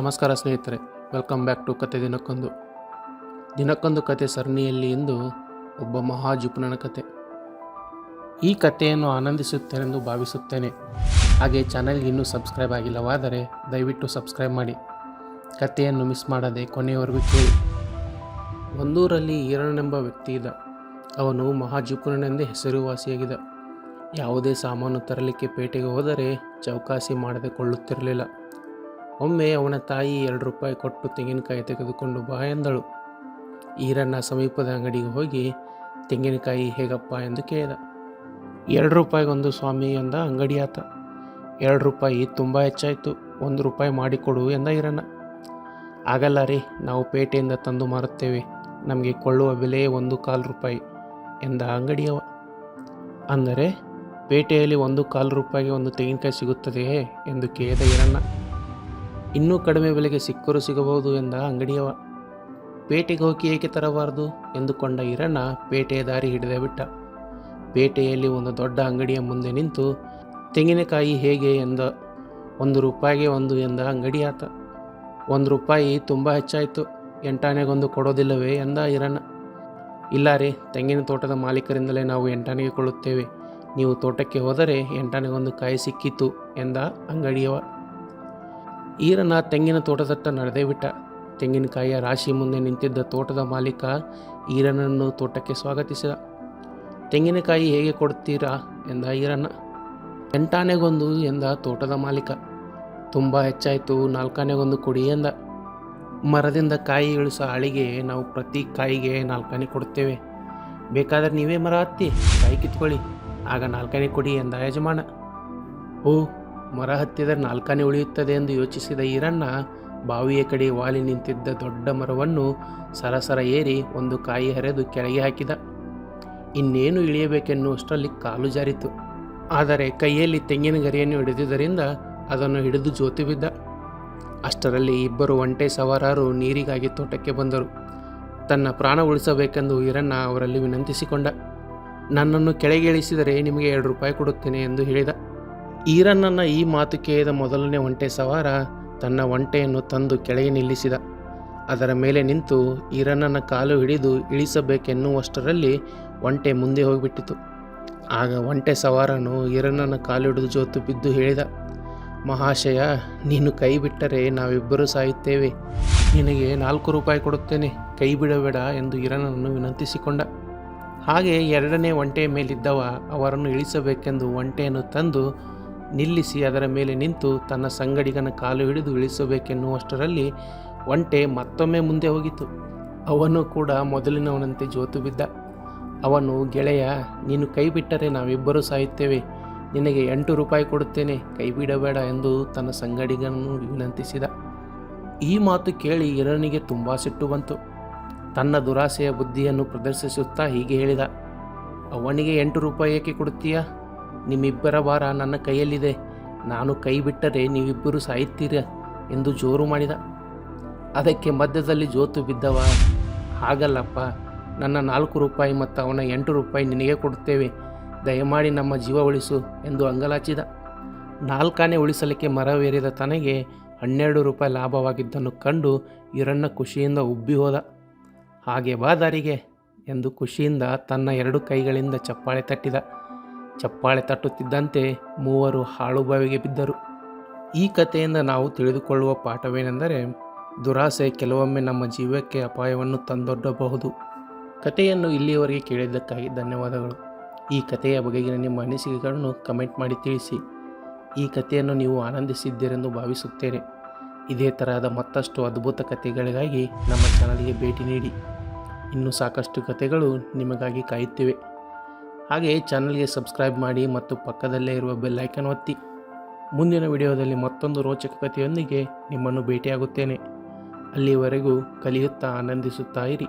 ನಮಸ್ಕಾರ ಸ್ನೇಹಿತರೆ welcome back to ಕತೆ ದಿನಕ್ಕೊಂದು. ದಿನಕ್ಕೊಂದು ಕತೆ ಸರಣಿಯಲ್ಲಿ ಇಂದು ಒಬ್ಬ ಮಹಾ ಜುಪುನನ ಕತೆ. ಈ ಕಥೆಯನ್ನು ಆನಂದಿಸುತ್ತೇನೆಂದು ಭಾವಿಸುತ್ತೇನೆ. ಹಾಗೆ ಚಾನಲ್ಗೆ ಇನ್ನೂ ಸಬ್ಸ್ಕ್ರೈಬ್ ಆಗಿಲ್ಲವಾದರೆ ದಯವಿಟ್ಟು ಸಬ್ಸ್ಕ್ರೈಬ್ ಮಾಡಿ. ಕಥೆಯನ್ನು ಮಿಸ್ ಮಾಡದೆ ಕೊನೆಯವರೆಗೂ ಕೇಳಿ. ಒಂದೂರಲ್ಲಿ ಈರಣ್ಣನೆಂಬ ವ್ಯಕ್ತಿ ಇದ್ದ. ಅವನು ಮಹಾಜುಪುನನೆಂದೇ ಹೆಸರುವಾಸಿಯಾಗಿದ್ದ. ಯಾವುದೇ ಸಾಮಾನು ತರಲಿಕ್ಕೆ ಪೇಟೆಗೆ ಹೋದರೆ ಚೌಕಾಸಿ ಮಾಡದೆ ಕೊಳ್ಳುತ್ತಿರಲಿಲ್ಲ. ಒಮ್ಮೆ ಅವನ ತಾಯಿ ಎರಡು ರೂಪಾಯಿ ಕೊಟ್ಟು ತೆಂಗಿನಕಾಯಿ ತೆಗೆದುಕೊಂಡು ಬಾ ಎಂದಳು. ಈರಣ್ಣ ಸಮೀಪದ ಅಂಗಡಿಗೆ ಹೋಗಿ ತೆಂಗಿನಕಾಯಿ ಹೇಗಪ್ಪ ಎಂದು ಕೇಳಿದ. ಎರಡು ರೂಪಾಯಿಗೊಂದು ಸ್ವಾಮಿ ಎಂದ ಅಂಗಡಿ ಆತ ಎರಡು ರೂಪಾಯಿ ತುಂಬ ಹೆಚ್ಚಾಯಿತು, ಒಂದು ರೂಪಾಯಿ ಮಾಡಿಕೊಡು ಎಂದ ಈರಣ್ಣ. ಆಗಲ್ಲ ರೀ, ನಾವು ಪೇಟೆಯಿಂದ ತಂದು ಮಾರುತ್ತೇವೆ. ನಮಗೆ ಕೊಳ್ಳುವ ಬೆಲೆ ಒಂದು ಕಾಲು ರೂಪಾಯಿ ಎಂದ ಅಂಗಡಿಯವ. ಅಂದರೆ ಪೇಟೆಯಲ್ಲಿ ಒಂದು ಕಾಲು ರೂಪಾಯಿಗೆ ಒಂದು ತೆಂಗಿನಕಾಯಿ ಸಿಗುತ್ತದೆಯೇ ಎಂದು ಕೇಳಿದ ಈರಣ್ಣ. ಇನ್ನೂ ಕಡಿಮೆ ಬೆಲೆಗೆ ಸಿಕ್ಕರೂ ಸಿಗಬಹುದು ಎಂದ ಅಂಗಡಿಯವ. ಪೇಟೆಗೆ ಹೋಗಿ ಏಕೆ ತರಬಾರದು? ಎಂದುಕೊಂಡ ಈರಣ್ಣ ಪೇಟೆಯ ದಾರಿ ಹಿಡಿದೇ ಬಿಟ್ಟ. ಪೇಟೆಯಲ್ಲಿ ಒಂದು ದೊಡ್ಡ ಅಂಗಡಿಯ ಮುಂದೆ ನಿಂತು, ತೆಂಗಿನಕಾಯಿ ಹೇಗೆ ಎಂದ? ಒಂದು ರೂಪಾಯಿಗೆ ಒಂದು ಎಂದ ಅಂಗಡಿ ಆತ ಒಂದು ರೂಪಾಯಿ ತುಂಬ ಹೆಚ್ಚಾಯಿತು ಎಂಟಾಣೆಗೊಂದು ಕೊಡೋದಿಲ್ಲವೇ ಎಂದ ಈರಣ್ಣ ಇಲ್ಲ ರೀ, ತೆಂಗಿನ ತೋಟದ ಮಾಲೀಕರಿಂದಲೇ ನಾವು ಎಂಟಾನೆಗೆ ಕೊಳ್ಳುತ್ತೇವೆ ನೀವು ತೋಟಕ್ಕೆ ಹೋದರೆ ಎಂಟಾನೆಗೊಂದು ಕಾಯಿ ಸಿಕ್ಕಿತು ಎಂದ ಅಂಗಡಿಯವ. ಈರನ ತೆಂಗಿನ ತೋಟದತ್ತ ನಡೆದೇ ಬಿಟ್ಟ. ತೆಂಗಿನಕಾಯಿಯ ರಾಶಿ ಮುಂದೆ ನಿಂತಿದ್ದ ತೋಟದ ಮಾಲೀಕ ಈರನನ್ನು ತೋಟಕ್ಕೆ ಸ್ವಾಗತಿಸಿದ. ತೆಂಗಿನಕಾಯಿ ಹೇಗೆ ಕೊಡ್ತೀರಾ? ಎಂದ ಈರಣ್ಣ ಎಂಟಾನೆಗೊಂದು, ಎಂದ ತೋಟದ ಮಾಲೀಕ. ತುಂಬ ಹೆಚ್ಚಾಯಿತು, ನಾಲ್ಕಾನೆಗೊಂದು ಕೊಡಿ, ಎಂದ. ಮರದಿಂದ ಕಾಯಿ ಇಳಿಸೋ ಆಳಿಗೆ ನಾವು ಪ್ರತಿ ಕಾಯಿಗೆ ನಾಲ್ಕಾನೆ ಕೊಡ್ತೇವೆ ಬೇಕಾದರೆ ನೀವೇ ಮರ ಹತ್ತಿ, ಕಾಯಿ ಕಿತ್ಕೊಳ್ಳಿ. ಆಗ ನಾಲ್ಕಾನೆ ಕೊಡಿ, ಎಂದ ಯಜಮಾನ. ಓ ಮರ ಹತ್ತಿದರೆ ನಾಲ್ಕನೇ ಉಳಿಯುತ್ತದೆ ಎಂದು ಯೋಚಿಸಿದ ಈರಣ್ಣ ಬಾವಿಯ ಕಡೆ ವಾಲಿ ನಿಂತಿದ್ದ ದೊಡ್ಡ ಮರವನ್ನು ಸರಸರ ಏರಿ ಒಂದು ಕಾಯಿ ಹರಿದು ಕೆಳಗೆ ಹಾಕಿದ. ಇನ್ನೇನು ಇಳಿಯಬೇಕೆನ್ನುವಷ್ಟರಲ್ಲಿ ಕಾಲು ಜಾರಿತು. ಆದರೆ ಕೈಯಲ್ಲಿ ತೆಂಗಿನ ಗರಿಯನ್ನು ಹಿಡಿದಿದ್ದರಿಂದ ಅದನ್ನು ಹಿಡಿದು ಜೋತು ಬಿದ್ದ. ಅಷ್ಟರಲ್ಲಿ ಇಬ್ಬರು ಒಂಟೆ ಸವಾರರು ನೀರಿಗಾಗಿ ತೋಟಕ್ಕೆ ಬಂದರು. ತನ್ನ ಪ್ರಾಣ ಉಳಿಸಬೇಕೆಂದು ಈರಣ್ಣ ಅವರಲ್ಲಿ ವಿನಂತಿಸಿಕೊಂಡ. ನನ್ನನ್ನು ಕೆಳಗೆ ಇಳಿಸಿದರೆ ನಿಮಗೆ ಎರಡು ರೂಪಾಯಿ ಕೊಡುತ್ತೇನೆ ಎಂದು ಹೇಳಿದ. ಈರಣ್ಣನ ಈ ಮಾತು ಕೇಳಿದ ಮೊದಲನೇ ಒಂಟೆ ಸವಾರ ತನ್ನ ಒಂಟೆಯನ್ನು ತಂದು ಕೆಳಗೆ ನಿಲ್ಲಿಸಿದ. ಅದರ ಮೇಲೆ ನಿಂತು ಈರಣ್ಣನ ಕಾಲು ಹಿಡಿದು ಇಳಿಸಬೇಕೆನ್ನುವಷ್ಟರಲ್ಲಿ ಒಂಟೆ ಮುಂದೆ ಹೋಗಿಬಿಟ್ಟಿತು. ಆಗ ಒಂಟೆ ಸವಾರನು ಈರಣ್ಣನ ಕಾಲು ಹಿಡಿದು ಜೋತು ಬಿದ್ದು ಹೇಳಿದ, ಮಹಾಶಯ, ನೀನು ಕೈ ಬಿಟ್ಟರೆ ನಾವಿಬ್ಬರೂ ಸಾಯುತ್ತೇವೆ. ನಿನಗೆ ನಾಲ್ಕು ರೂಪಾಯಿ ಕೊಡುತ್ತೇನೆ. ಕೈ ಬಿಡಬೇಡ ಎಂದು ಈರಣ್ಣನನ್ನು ವಿನಂತಿಸಿಕೊಂಡ. ಹಾಗೆ ಎರಡನೇ ಒಂಟೆಯ ಮೇಲಿದ್ದವ ಅವರನ್ನು ಇಳಿಸಬೇಕೆಂದು ಒಂಟೆಯನ್ನು ತಂದು ನಿಲ್ಲಿಸಿ ಅದರ ಮೇಲೆ ನಿಂತು ತನ್ನ ಸಂಗಡಿಗನ ಕಾಲು ಹಿಡಿದು ಇಳಿಸಬೇಕೆನ್ನುವಷ್ಟರಲ್ಲಿ ಒಂಟೆ ಮತ್ತೊಮ್ಮೆ ಮುಂದೆ ಹೋಗಿತು ಅವನು ಕೂಡ ಮೊದಲಿನವನಂತೆ ಜೋತು ಬಿದ್ದ ಅವನು, ಗೆಳೆಯ, ನೀನು ಕೈ ಬಿಟ್ಟರೆ ನಾವಿಬ್ಬರೂ ಸಾಯುತ್ತೇವೆ. ನಿನಗೆ ಎಂಟು ರೂಪಾಯಿ ಕೊಡುತ್ತೇನೆ ಕೈ ಬಿಡಬೇಡ ಎಂದು ತನ್ನ ಸಂಗಡಿಗನನ್ನು ವಿನಂತಿಸಿದ. ಈ ಮಾತು ಕೇಳಿ ಇರನಿಗೆ ತುಂಬ ಸಿಟ್ಟು ಬಂತು. ತನ್ನ ದುರಾಸೆಯ ಬುದ್ಧಿಯನ್ನು ಪ್ರದರ್ಶಿಸುತ್ತಾ ಹೀಗೆ ಹೇಳಿದ, ಅವನಿಗೆ ಎಂಟು ರೂಪಾಯಿ ಏಕೆ ಕೊಡುತ್ತೀಯಾ? ನಿಮ್ಮಿಬ್ಬರ ಭಾರ ನನ್ನ ಕೈಯಲ್ಲಿದೆ. ನಾನು ಕೈ ಬಿಟ್ಟರೆ ನೀವಿಬ್ಬರು ಸಾಯುತ್ತೀರ ಎಂದು ಜೋರು ಮಾಡಿದ. ಅದಕ್ಕೆ ಮಧ್ಯದಲ್ಲಿ ಜೋತು ಬಿದ್ದವ. ಹಾಗಲ್ಲಪ್ಪ, ನನ್ನ ನಾಲ್ಕು ರೂಪಾಯಿ ಮತ್ತು ಅವನ ಎಂಟು ರೂಪಾಯಿ ನಿನಗೆ ಕೊಡುತ್ತೇವೆ. ದಯಮಾಡಿ ನಮ್ಮ ಜೀವ ಉಳಿಸು ಎಂದು ಅಂಗಲಾಚಿದ. ನಾಲ್ಕಾನೆ ಉಳಿಸಲಿಕ್ಕೆ ಮರವೇರಿದ ತನಗೆ ಹನ್ನೆರಡು ರೂಪಾಯಿ ಲಾಭವಾಗಿದ್ದನ್ನು ಕಂಡು ಈರಣ್ಣ ಖುಷಿಯಿಂದ ಉಬ್ಬಿ ಹೋದ. ಹಾಗೆ ಬಾ ದಾರಿಗೆ ಎಂದು ಖುಷಿಯಿಂದ ತನ್ನ ಎರಡು ಕೈಗಳಿಂದ ಚಪ್ಪಾಳೆ ತಟ್ಟಿದ. ಚಪ್ಪಾಳೆ ತಟ್ಟುತ್ತಿದ್ದಂತೆ ಮೂವರು ಹಾಳುಬಾವಿಗೆ ಬಿದ್ದರು. ಈ ಕಥೆಯಿಂದ ನಾವು ತಿಳಿದುಕೊಳ್ಳುವ ಪಾಠವೇನೆಂದರೆ, ದುರಾಸೆ ಕೆಲವೊಮ್ಮೆ ನಮ್ಮ ಜೀವಕ್ಕೆ ಅಪಾಯವನ್ನು ತಂದೊಡ್ಡಬಹುದು. ಕಥೆಯನ್ನು ಇಲ್ಲಿಯವರೆಗೆ ಕೇಳಿದ್ದಕ್ಕಾಗಿ ಧನ್ಯವಾದಗಳು. ಈ ಕಥೆಯ ಬಗೆಗಿನ ನಿಮ್ಮ ಅನಿಸಿಕೆಗಳನ್ನು ಕಮೆಂಟ್ ಮಾಡಿ ತಿಳಿಸಿ. ಈ ಕಥೆಯನ್ನು ನೀವು ಆನಂದಿಸಿದ್ದೀರೆಂದು ಭಾವಿಸುತ್ತೇನೆ. ಇದೇ ತರಹದ ಮತ್ತಷ್ಟು ಅದ್ಭುತ ಕಥೆಗಳಿಗಾಗಿ ನಮ್ಮ ಚಾನಲ್ಗೆ ಭೇಟಿ ನೀಡಿ. ಇನ್ನೂ ಸಾಕಷ್ಟು ಕಥೆಗಳು ನಿಮಗಾಗಿ ಕಾಯುತ್ತಿವೆ. ಹಾಗೆ ಚಾನಲ್ಗೆ ಸಬ್ಸ್ಕ್ರೈಬ್ ಮಾಡಿ ಮತ್ತು ಪಕ್ಕದಲ್ಲೇ ಇರುವ ಬೆಲ್ ಐಕನ್ ಒತ್ತಿ. ಮುಂದಿನ ವಿಡಿಯೋದಲ್ಲಿ ಮತ್ತೊಂದು ರೋಚಕ ಕಥೆಯೊಂದಿಗೆ ನಿಮ್ಮನ್ನು ಭೇಟಿಯಾಗುತ್ತೇನೆ. ಅಲ್ಲಿವರೆಗೂ ಕಲಿಯುತ್ತಾ ಆನಂದಿಸುತ್ತಾ ಇರಿ.